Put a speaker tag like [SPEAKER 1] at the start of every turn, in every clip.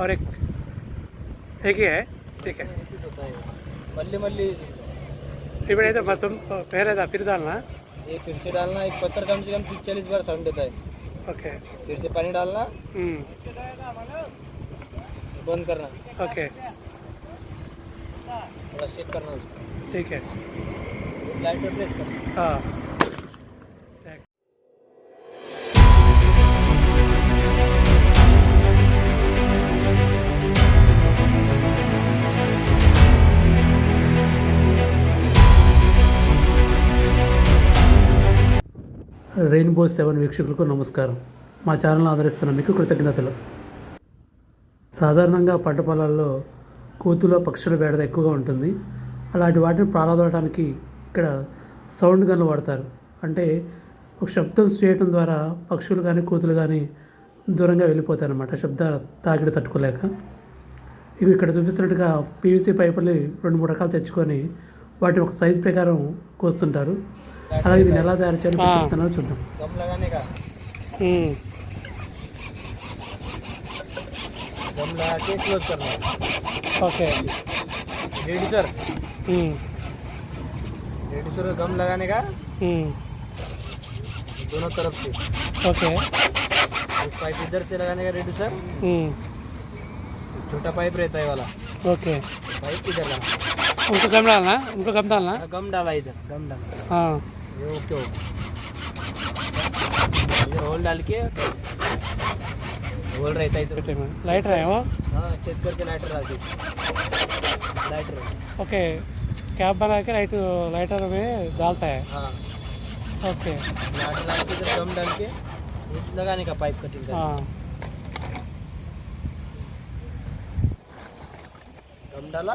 [SPEAKER 1] और एक एक ही है ठीक है।
[SPEAKER 2] मल्ली मल्ली। फिर है तो तुम
[SPEAKER 1] तो पहले था फिर डालना।
[SPEAKER 2] ये फिर से डालना एक पत्थर कम से कम तीस चालीस बार सड़ देता है
[SPEAKER 1] ओके।
[SPEAKER 2] फिर से पानी डालना।
[SPEAKER 1] हम्म।
[SPEAKER 2] बंद करना।
[SPEAKER 1] ओके।
[SPEAKER 2] थोड़ा चेक करना उसको।
[SPEAKER 1] ठीक है।
[SPEAKER 2] लाइट पर प्रेस करना।
[SPEAKER 1] हाँ। రెయిన్బో సెవెన్ వీక్షకులకు నమస్కారం. మా ఛానల్ ఆదరిస్తున్న మీకు కృతజ్ఞతలు. సాధారణంగా పంట పొలాల్లో కోతుల పక్షుల బేడద ఎక్కువగా ఉంటుంది. అలాంటి వాటిని ప్రాణాదోడటానికి ఇక్కడ సౌండ్ గన్లు వాడతారు. అంటే ఒక శబ్దం చేయటం ద్వారా పక్షులు కానీ కోతులు కానీ దూరంగా వెళ్ళిపోతాయి అన్నమాట శబ్ద తాకిడి తట్టుకోలేక. ఇవి ఇక్కడ చూపిస్తున్నట్టుగా పీవీసీ పైపుల్ని రెండు మూడు రకాలు తెచ్చుకొని వాటిని ఒక సైజ్ ప్రకారం కోస్తుంటారు. అలాగే దీన్ని ఎలా తయారు చేయాలో మీకు చెప్తున్నారో చూద్దాం
[SPEAKER 2] गम लगाने का गम लगा के क्लोज करना
[SPEAKER 1] okay
[SPEAKER 2] ready sir ready sir gum लगाने का दोनों तरफ से
[SPEAKER 1] ఓకే
[SPEAKER 2] एक पाइप इधर से लगाने का रेडी सर छोटा पाइप रहता है वाला
[SPEAKER 1] ఓకే
[SPEAKER 2] पाइप इधर उनका
[SPEAKER 1] गम डालना है? उनको कम डालना
[SPEAKER 2] हाँ, गम डाला इधर गम डाला।
[SPEAKER 1] हाँ।
[SPEAKER 2] ये ओके होगा रोल डाल के होल रहता है इधर।
[SPEAKER 1] लाइट रहे वो?
[SPEAKER 2] हाँ चेक करके लाइटर डाल दीजिए। Lighter
[SPEAKER 1] okay. कैप बना के लाइट लाइटर में डालता है?
[SPEAKER 2] हाँ।
[SPEAKER 1] ओके।
[SPEAKER 2] लाइटर डाल के इधर गम डाल के लगाने का पाइप कटिंग
[SPEAKER 1] हाँ।
[SPEAKER 2] गम डाला।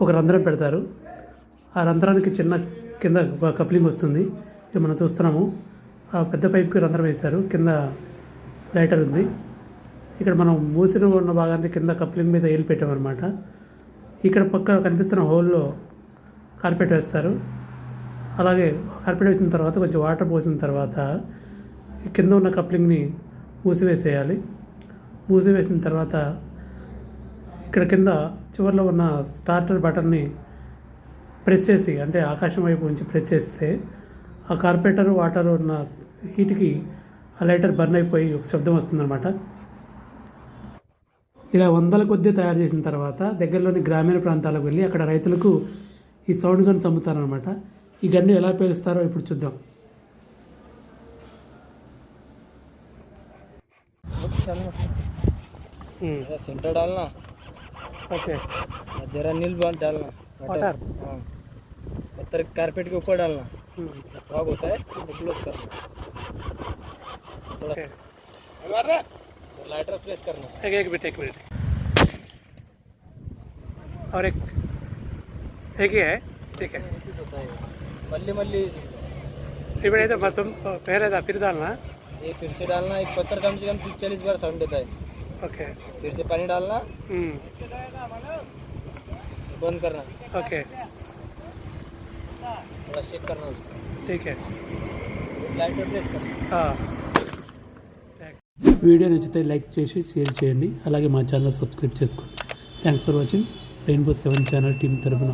[SPEAKER 1] ఒక రంధ్రం పెడతారు. ఆ రంధ్రానికి చిన్న కింద ఒక కప్లింగ్ వస్తుంది. ఇది మనం చూస్తున్నాము. ఆ పెద్ద పైప్కి రంధ్రం వేస్తారు. కింద లైటర్ ఉంది. ఇక్కడ మనం మూసిన ఉన్న భాగాన్ని కింద కప్లింగ్ మీద ఏలు పెట్టామన్నమాట. ఇక్కడ పక్క కనిపిస్తున్న హోల్లో కార్పెట్ వేస్తారు. అలాగే కార్పెట్ వేసిన తర్వాత కొంచెం వాటర్ పోసిన తర్వాత కింద ఉన్న కప్లింగ్ని మూసివేసేయాలి. మూసివేసిన తర్వాత ఇక్కడ కింద చివరిలో ఉన్న స్టార్టర్ బటన్ని ప్రెస్ చేసి అంటే ఆకాశం వైపు ఉంచి ప్రెస్ చేస్తే ఆ కార్పొరేటర్ వాటర్ ఉన్న హీట్కి ఆ లైటర్ బర్న్ అయిపోయి ఒక శబ్దం వస్తుందన్నమాట. ఇలా వందల కొద్దీ తయారు చేసిన తర్వాత దగ్గరలోని గ్రామీణ ప్రాంతాలకు వెళ్ళి అక్కడ రైతులకు ఈ సౌండ్ గన్స్ అమ్ముతారనమాట ఈ గన్ను ఎలా పేలుస్తారో ఇప్పుడు చూద్దాం.
[SPEAKER 2] సెంటర్
[SPEAKER 1] డాల్నా?
[SPEAKER 2] ओके जरा नील बाल डालना
[SPEAKER 1] वाटर
[SPEAKER 2] पत्थर कारपेट के ऊपर डालना फॉग होता है तो क्लोज करना लाइटर प्लेस करना
[SPEAKER 1] एक एक मिनट एक मिनट और एक एक ही है ठीक है.
[SPEAKER 2] मल्ली मल्ली
[SPEAKER 1] तो तुम पहले था फिर डालना
[SPEAKER 2] ये फिर से डालना एक पत्थर कम से कम तीस चालीस बार साउंड देता है
[SPEAKER 1] ओके
[SPEAKER 2] फिर से पानी डालना
[SPEAKER 1] हम्म,
[SPEAKER 2] बंद करना
[SPEAKER 1] ओके
[SPEAKER 2] थोड़ा चेक करना उसको
[SPEAKER 1] ठीक है
[SPEAKER 2] लाइटर प्रेस करना
[SPEAKER 1] हाँ వీడియో నచ్చితే లైక్ చేసి షేర్ చేయండి అలాగే మా ఛానల్ సబ్స్క్రైబ్ చేసుకోండి thanks for watching rainbow seven channel team తరఫున